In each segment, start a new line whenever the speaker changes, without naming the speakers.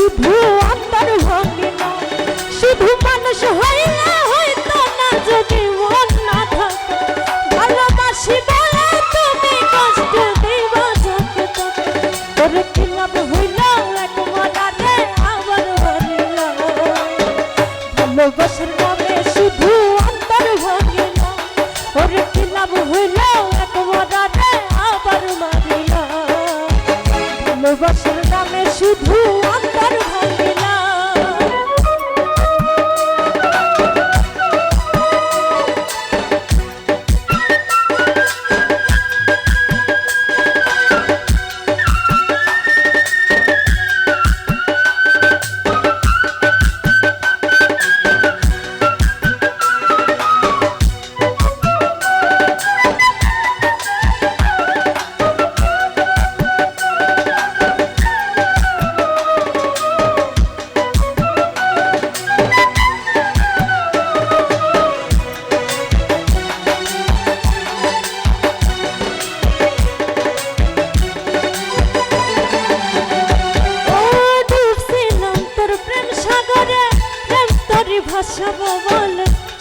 শুধু অন্তর ভাঙিল শুধু মানুষ হইলে হইতো না যদি মন না থাকে ভালোবাসি বলে তুমি কষ্ট দিবা যাকে তাকে তোরে লাভ হইল এক মরারে আবার হারিল। ভালোবাসার নামে শুধু অন্তর ভাঙিল ওরে কি লাভ হইল এক মরারে আবার মারিল ভালোবাসার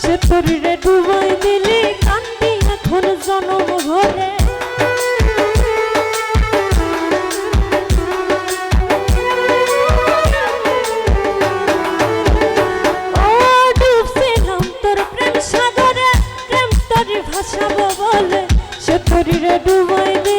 সে তোরি ডুবাই দিলি কান্দি এখন জনম ভরে ভাসাবো বলে। সে তোরি ডুবাই দিলি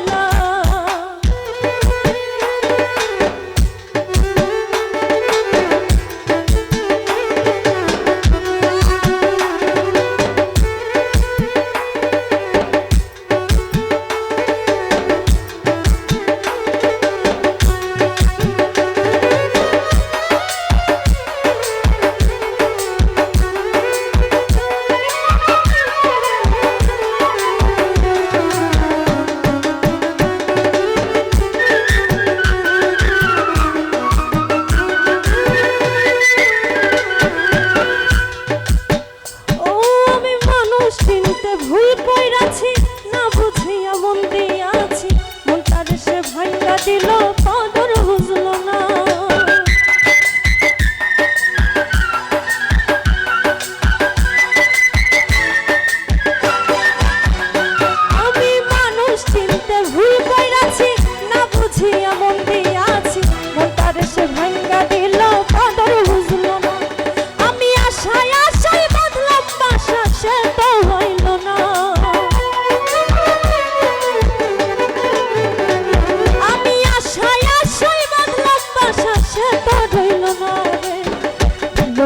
কইরাছি না বুঝিয়া মন দিয়াছি মনটারে সে ভাঙ্গা দিল কদর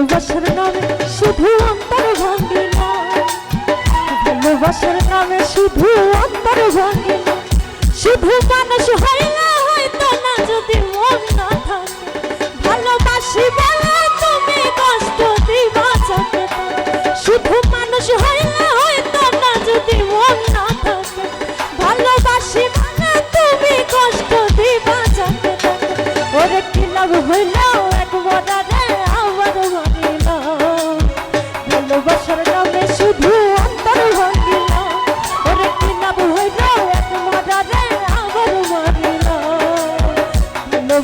ভালোবাসার নামে শুধু অন্তর ভাঙিল ভালোবাসার নামে শুধু অন্তর ভাঙিল শুধু মানুষ হইলে হয়তো